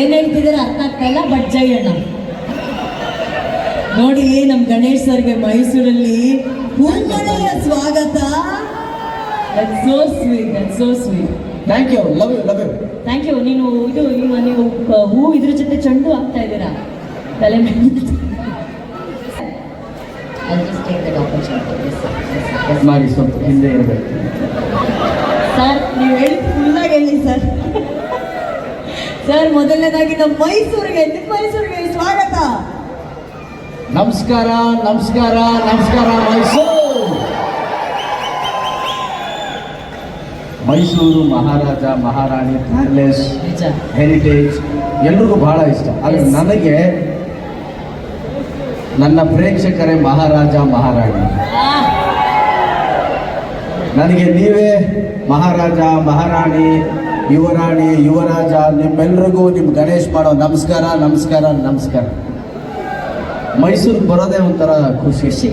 ಏನ್ ಹೇಳ್ತಿದಾರೆ ಅರ್ಥ ಆಗ್ತಾ ಇಲ್ಲ ಬಟ್ ಜೈ ಅಣ್ಣ ನೋಡಿ ನಮ್ ಗಣೇಶ್ ಸರ್ಗೆ ಮೈಸೂರಲ್ಲಿ ಹೂಮಳೆಯ ಸ್ವಾಗತ. So sweet so sweet thank you love you love you thank you ನೀನು ಇದು ನೀವು ನೀವು ಹೂ ಇದ್ರ ಜೊತೆ ಚಂಡು ಹಾಕ್ತಾ ಇದ್ದೀರಾ? ತಲೆ. ಮಾಡಿ ಸ್ವಲ್ಪ ಹಿಂದೆ ಇರಬೇಕು. ಸರ್ ನೀವು ಹೇಳಿ ಫುಲ್ಲಾಗಿ ಹೇಳಿ ಸರ್ ಸರ್ ಮೊದಲನೇದಾಗಿ ನಮ್ಮ ಮೈಸೂರಿಗೆ ನಿಮ್ಮ ಮೈಸೂರಿಗೆ ಸ್ವಾಗತ. ನಮಸ್ಕಾರ ನಮಸ್ಕಾರ ನಮಸ್ಕಾರ ಮೈಸೂರು. ಮೈಸೂರು ಮಹಾರಾಜ ಮಹಾರಾಣಿ ಪ್ಯಾಲೇಸ್ ಹೆರಿಟೇಜ್ ಎಲ್ರಿಗೂ ಬಹಳ ಇಷ್ಟ. ಆದರೆ ನನಗೆ ನನ್ನ ಪ್ರೇಕ್ಷಕರೇ ಮಹಾರಾಜ ಮಹಾರಾಣಿ. ನನಗೆ ನೀವೇ ಮಹಾರಾಜ ಮಹಾರಾಣಿ ಯುವರಾಣಿ ಯುವರಾಜ ನಿಮ್ಮೆಲ್ರಿಗೂ ನಿಮ್ಮ ಗಣೇಶ್ ಮಾಡೋ ನಮಸ್ಕಾರ ನಮಸ್ಕಾರ ನಮಸ್ಕಾರ. ಮೈಸೂರಿಗೆ ಬರೋದೇ ಒಂಥರ ಖುಷಿ. ಖುಷಿ.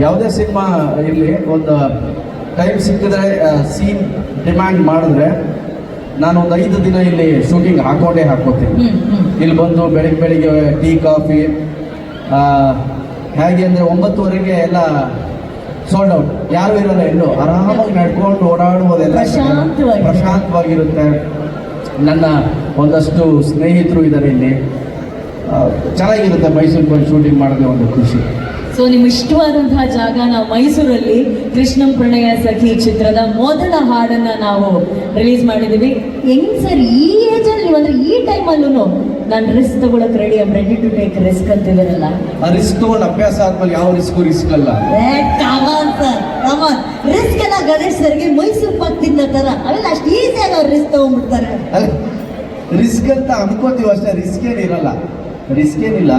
ಯಾವುದೇ ಸಿನಿಮಾ ಇರಲಿ ಒಂದು ಟೈಮ್ ಸಿಕ್ಕಿದ್ರೆ ಸೀನ್ ಡಿಮ್ಯಾಂಡ್ ಮಾಡಿದ್ರೆ ನಾನು ಒಂದು ಐದು ದಿನ ಇಲ್ಲಿ ಶೂಟಿಂಗ್ ಹಾಕೊಂಡೇ ಹಾಕೋತೀನಿ ಇಲ್ಲಿ ಬಂದು ಬೆಳಿಗ್ಗೆ ಬೆಳಿಗ್ಗೆ ಟೀ ಕಾಫಿ ಹೇಗೆ ಅಂದರೆ ಒಂಬತ್ತುವರೆಗೆ ಎಲ್ಲ ಸೋಲ್ಡ್ ಔಟ್. ಯಾರು ಇರೋಲ್ಲ ಹೆಣ್ಣು ಆರಾಮಾಗಿ ನಡ್ಕೊಂಡು ಓಡಾಡುವುದೆಲ್ಲ ಪ್ರಶಾಂತವಾಗಿ. ಪ್ರಶಾಂತವಾಗಿರುತ್ತೆ. ನನ್ನ ಒಂದಷ್ಟು ಸ್ನೇಹಿತರು ಇದ್ದಾರೆ ಇಲ್ಲಿ. ಚೆನ್ನಾಗಿರುತ್ತೆ ಮೈಸೂರಿಗೆ ಬಂದು ಶೂಟಿಂಗ್ ಮಾಡೋದೇ ಒಂದು ಖುಷಿ. ಸೊ ನಿಮ್ ಇಷ್ಟವಾದಂತಹ ಜಾಗ ನಾವು ಮೈಸೂರಲ್ಲಿ ಕೃಷ್ಣಂ ಪ್ರಣಯ ಸಖಿ ಚಿತ್ರದ ಮೊದಲ ಹಾಡನ್ನ ನಾವು ರಿಲೀಸ್ ಮಾಡಿದೀವಿ ಹೆಂಗ್ ಸರ್ ಈ ಏಜ್ ಅಲ್ಲಿ ಅಂದ್ರೆ ಈ ಟೈಮ್ ಅಲ್ಲೂ ನಾನು ರಿಸ್ಕ್ ತಗೊಳಕ್ ready I ready to take risk ಅಂತಿದಾರಲ್ಲ ಆ ರಿಸ್ಕ್ ತಗೊಂಡು ಅಭ್ಯಾಸ ಆದ್ಮೇಲೆ ಯಾವ ರಿಸ್ಕು ರಿಸ್ಕ್ ಅಲ್ಲ. Come on sir come on risk ಎಲ್ಲ ಗಣೇಶ್ ಸರ್ಗೆ ಮೈಸೂರು ಪಾಕ್ ತಿನ್ನೋ ತರ. ಅವೆಲ್ಲ ಅಷ್ಟು ಈಸಿಯಾಗಿ ಅವ್ರು ರಿಸ್ಕ್ ತಗೊಂಡ್ಬಿಡ್ತಾರೆ. ರಿಸ್ಕ್ ಅಂತ ಅನ್ಕೋತೀವಿ ಅಷ್ಟೇ. ರಿಸ್ಕ್ ಏನಿರಲ್ಲ ರಿಸ್ಕ್ ಏನಿಲ್ಲ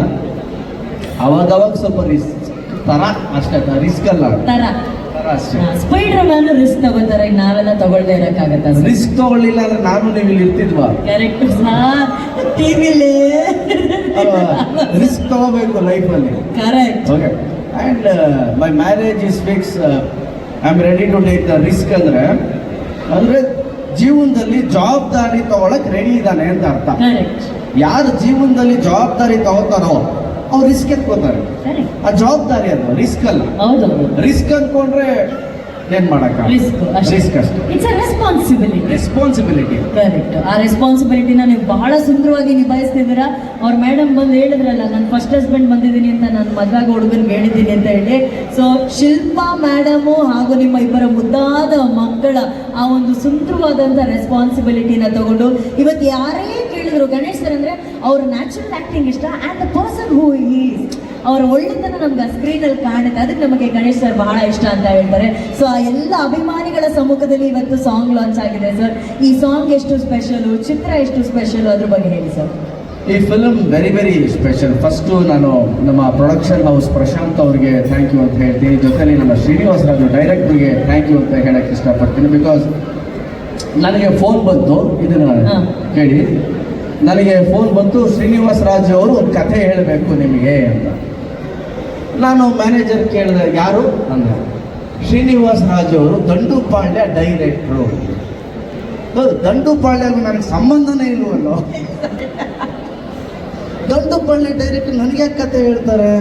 ಅವಾಗವಾಗ ಸ್ವಲ್ಪ ರಿಸ್ಕ್ ತರ ಅಷ್ಟೇ. ರಿಸ್ಕ್ ಅಲ್ಲ. ತರ. ಸ್ಪೈಡರ್ ಮ್ಯಾನ್ ರಿಸ್ಕ್ ತಗೋತಾರೆ ನಾವೆಲ್ಲ ತಗೊಳ್ದೇ ಇರಕ್ಕಾಗತ್ತ? ರಿಸ್ಕ್ ತಗೊಳ್ಳಿಲ್ಲ ಅಂದ್ರೆ ನಾನು ನೀವು ಇಲ್ಲಿ ಇರ್ತಿದ್ವಾ? ಕರೆಕ್ಟ್ ಟಿವಿಲಿ ರಿಸ್ಕ್ ತಗೋಬೇಕು ಲೈಫಲ್ಲಿ correct okay and my marriage is fix I am ready to take the risk ಅಂದ್ರೆ ಅಂದರೆ ಜೀವನದಲ್ಲಿ ಜವಾಬ್ದಾರಿ ತಗೊಳಕ್ ರೆಡಿ ಇದ್ದಾನೆ ಅಂತ ಅರ್ಥ. ಯಾರು ಜೀವನದಲ್ಲಿ ಜವಾಬ್ದಾರಿ ತಗೋತಾರೋ ಅವ್ರು ರಿಸ್ಕ್ ಎತ್ಕೋತಾರೆ. ಆ ಜವಾಬ್ದಾರಿ ಅದು ರಿಸ್ಕ್ ಅಲ್ಲ. ಹೌದು ರಿಸ್ಕ್ ಅನ್ಕೊಂಡ್ರೆ ಏನ್ ಮಾಡಕ risk it's a responsibility responsibility correct ಆ ರೆಸ್ಪಾನ್ಸಿಬಿಲಿಟಿನ ನೀವು ಬಹಳ ಸುಂದರವಾಗಿ ನಿಭಾಯಿಸ್ತಿದ್ದೀರಾ ಅವ್ರ ಮೇಡಮ್ ಬಂದು ಹೇಳಿದ್ರಲ್ಲ ನಾನು ಫಸ್ಟ್ ಹಸ್ಬೆಂಡ್ ಬಂದಿದ್ದೀನಿ ಅಂತ ನಾನು ಮದುವಾಗ ಹುಡುಗನ್ ಹೇಳಿದ್ದೀನಿ ಅಂತ ಹೇಳಿ. ಸೊ ಶಿಲ್ಪಾ ಮೇಡಮು ಹಾಗೂ ನಿಮ್ಮ ಇಬ್ಬರ ಮುದ್ದಾದ ಮಕ್ಕಳ ಆ ಒಂದು ಸುಂದರವಾದಂಥ ರೆಸ್ಪಾನ್ಸಿಬಿಲಿಟಿನ ತಗೊಂಡು ಇವತ್ತು ಯಾರೇ ಕೇಳಿದ್ರು ಗಣೇಶ್ ಸರ್ ಅಂದ್ರೆ ಅವ್ರ ನ್ಯಾಚುರಲ್ ಆ್ಯಕ್ಟಿಂಗ್ ಇಷ್ಟ and the person who is ಅವರ ಒಳ್ಳೆತನ ನಮ್ಗೆ ಸ್ಕ್ರೀನಲ್ಲಿ ಕಾಣುತ್ತೆ. ಅದಕ್ಕೆ ನಮಗೆ ಗಣೇಶ್ ಸರ್ ಬಹಳ ಇಷ್ಟ ಅಂತ ಹೇಳ್ತಾರೆ. ಸೊ ಆ ಎಲ್ಲ ಅಭಿಮಾನಿಗಳ ಸಮ್ಮುಖದಲ್ಲಿ ಇವತ್ತು ಸಾಂಗ್ ಲಾಂಚ್ ಆಗಿದೆ ಸರ್ ಈ ಸಾಂಗ್ ಎಷ್ಟು ಸ್ಪೆಷಲು ಚಿತ್ರ ಎಷ್ಟು ಸ್ಪೆಷಲ್ ಅದ್ರ ಬಗ್ಗೆ ಹೇಳಿ ಸರ್ ಈ film very very special first ನಾನು ನಮ್ಮ ಪ್ರೊಡಕ್ಷನ್ ಹೌಸ್ ಪ್ರಶಾಂತ್ ಅವರಿಗೆ ಥ್ಯಾಂಕ್ ಯು ಅಂತ ಹೇಳ್ತೀನಿ. ಜೊತೆಲಿ ನಮ್ಮ ಶ್ರೀನಿವಾಸ್ ರಾಜು ಡೈರೆಕ್ಟ್ರಿಗೆ ಥ್ಯಾಂಕ್ ಯು ಅಂತ ಹೇಳಕ್ಕೆ ಇಷ್ಟಪಡ್ತೀನಿ ಬಿಕಾಸ್ ನನಗೆ ಫೋನ್ ಬಂತು. ಇದನ್ನ. ಕೇಳಿ. ನನಗೆ ಫೋನ್ ಬಂತು. ಶ್ರೀನಿವಾಸ್ ರಾಜು ಅವರು ಒಂದು ಕಥೆ ಹೇಳಬೇಕು ನಿಮಗೆ ಅಂತ. ನಾನು ಮ್ಯಾನೇಜರ್ ಕೇಳಿದೆ ಯಾರು? ನನ್ನ ಶ್ರೀನಿವಾಸ ರಾಜು ಅವರು ದಂಡುಪಾಳ್ಯ ಡೈರೆಕ್ಟ್ರು ಹೌದು ದಂಡುಪಾಳ್ಯಗೂ ನನಗೆ ಸಂಬಂಧನೇ ಇಲ್ವಲ್ಲೋ? ದಂಡುಪಾಳ್ಯ ಡೈರೆಕ್ಟರ್ ನನಗೆ ಕತೆ ಹೇಳ್ತಾರೆ?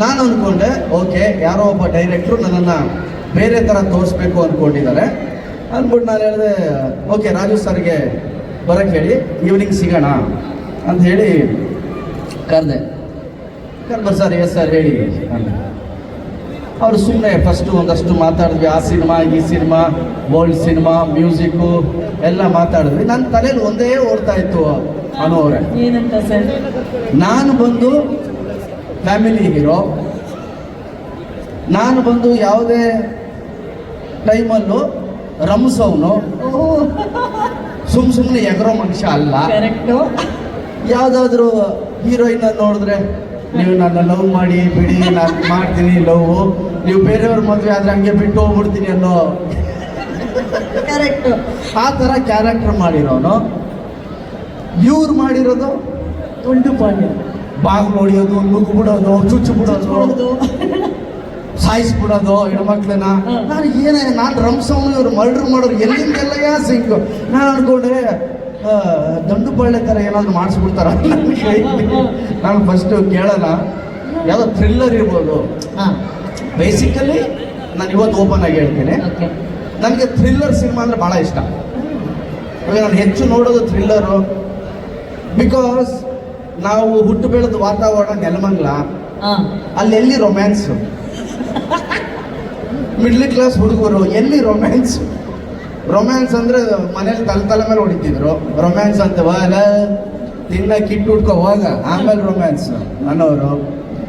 ನಾನು ಅಂದ್ಕೊಂಡೆ ಓಕೆ ಯಾರೋ ಒಬ್ಬ ಡೈರೆಕ್ಟ್ರು ನನ್ನನ್ನು ಬೇರೆ ಥರ ತೋರಿಸ್ಬೇಕು ಅಂದ್ಕೊಂಡಿದ್ದಾರೆ ಅಂದ್ಬಿಟ್ಟು ನಾನು ಹೇಳಿದೆ ಓಕೆ ರಾಜು ಸರ್ಗೆ ಬರೋಕ್ಕೆ ಹೇಳಿ ಈವ್ನಿಂಗ್ ಸಿಗೋಣ ಅಂತ ಹೇಳಿ ಕರೆದೆ. ಕರ್ಬರ್ ಸರ್ ಎಸ್ ಸರ್ ಹೇಳಿ. ಅವರು ಸುಮ್ಮನೆ ಫಸ್ಟು ಒಂದಷ್ಟು ಮಾತಾಡಿದ್ವಿ. ಆ ಸಿನಿಮಾ ಈ ಸಿನಿಮಾ ಓಲ್ಡ್ ಸಿನಿಮಾ ಮ್ಯೂಸಿಕ್ಕು ಎಲ್ಲ ಮಾತಾಡಿದ್ವಿ. ನನ್ನ ತಲೆಯಲ್ಲಿ ಒಂದೇ ಓಡ್ತಾ ಇತ್ತು ಅವರೇ. ನಾನು ಬಂದು ಫ್ಯಾಮಿಲಿ ಹೀರೋ. ನಾನು ಬಂದು ಯಾವುದೇ ಟೈಮಲ್ಲೂ ರಮಸವನು. ಸುಮ್ ಸುಮ್ಮನೆ ಎಗರೋ ಮನುಷ್ಯ ಅಲ್ಲ. ಕರೆಕ್ಟು ಯಾವುದಾದ್ರೂ ಹೀರೋಯಿನ್ ನೋಡಿದ್ರೆ ನೀವು ನನ್ನ ಲವ್ ಮಾಡಿ ಬಿಡಿ ನಾನು ಮಾಡ್ತೀನಿ ಲವ್ ನೀವು ಬೇರೆಯವ್ರ ಮದುವೆ ಆದ್ರೆ ಹಂಗೆ ಬಿಟ್ಟು ಹೋಗ್ಬಿಡ್ತೀನಿ ಅನ್ನೋ ಕ್ಯಾರೆಕ್ಟರ್ ಆ ಥರ ಕ್ಯಾರೆಕ್ಟರ್ ಮಾಡಿರೋನು. ಇವ್ರು ಮಾಡಿರೋದು ತುಂಡು ಪಾಂಡ್ಯ. ಬಾಗಿಲು ಹೊಡಿಯೋದು ನುಗ್ಗು ಬಿಡೋದು ಚುಚ್ಚು ಬಿಡೋದು ಸಾಯಿಸ್ಬಿಡೋದು ಹೆಣ್ಮಕ್ಳನ್ನ. ನಾನು ಏನೇ ನಾನು ರಂಸವನು ಇವ್ರು ಮರ್ಡ್ರ್ ಮಾಡೋರು ಎಲ್ಲಿಂದೆಲ್ಲ ಸಿಂಕು ನಾನು ಅನ್ಕೊಂಡ್ರೆ ದಂಡು ಬಳ್ಳೆ ಥರ ಏನಾದರೂ ಮಾಡಿಸ್ಬಿಡ್ತಾರ ನಾನು ಫಸ್ಟು ಕೇಳಲ್ಲ ಯಾವುದೋ ಥ್ರಿಲ್ಲರ್ ಇರ್ಬೋದು. ಹಾ. ಬೇಸಿಕಲಿ ನಾನು ಇವತ್ತು ಓಪನ್ ಆಗಿ ಹೇಳ್ತೀನಿ. ನನಗೆ ಥ್ರಿಲ್ಲರ್ ಸಿನಿಮಾ ಅಂದರೆ ಭಾಳ ಇಷ್ಟ. ನಾನು ಹೆಚ್ಚು ನೋಡೋದು ಥ್ರಿಲ್ಲರು ಬಿಕಾಸ್ ನಾವು ಹುಟ್ಟು ಬೆಳೆದ ವಾತಾವರಣ ನೆಲಮಂಗ್ಲ. ಹಾ. ಅಲ್ಲಿ ಎಲ್ಲಿ ರೊಮ್ಯಾನ್ಸು ಮಿಡ್ಲ್ ಕ್ಲಾಸ್ ಹುಡುಗರು ಎಲ್ಲಿ ರೊಮ್ಯಾನ್ಸ್ ರೊಮ್ಯಾನ್ಸ್ ಅಂದ್ರೆ ಮನೇಲಿ ತಲೆ ತಲೆ ಮೇಲೆ ಹೊಡಿತಿದ್ರು. ರೊಮ್ಯಾನ್ಸ್ ಅಂತ ಹೋಗ ತಿನ್ನ ಕಿಟ್ಟು ಹುಡ್ಕೋ ಹೋಗ ಆಮೇಲೆ ರೊಮ್ಯಾನ್ಸ್ ಅನ್ನೋರು.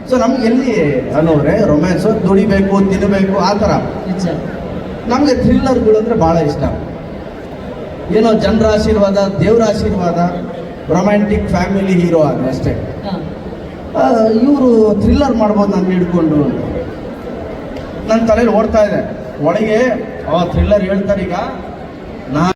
ಸೊ ನಮ್ಗೆ ಎಲ್ಲಿ ಅನ್ನೋರೆ ರೊಮ್ಯಾನ್ಸ್ ದುಡಿಬೇಕು ತಿನ್ನಬೇಕು ಆ ಥರ. ನಮಗೆ ಥ್ರಿಲ್ಲರ್ಗಳು ಅಂದರೆ ಭಾಳ ಇಷ್ಟ. ಏನೋ ಜನರ ಆಶೀರ್ವಾದ ದೇವರ ಆಶೀರ್ವಾದ ರೊಮ್ಯಾಂಟಿಕ್ ಫ್ಯಾಮಿಲಿ ಹೀರೋ ಆದರೆ ಅಷ್ಟೇ. ಇವರು ಥ್ರಿಲ್ಲರ್ ಮಾಡ್ಬೋದು ನಾನು ಹಿಡ್ಕೊಂಡು. ನನ್ನ ತಲೆಯಲ್ಲಿ ಓಡ್ತಾ ಇದೆ. ಒಳಗೆ ಆ ಥ್ರಿಲ್ಲರ್ ಹೇಳ್ತಾರೆ ಈಗ. ನಾ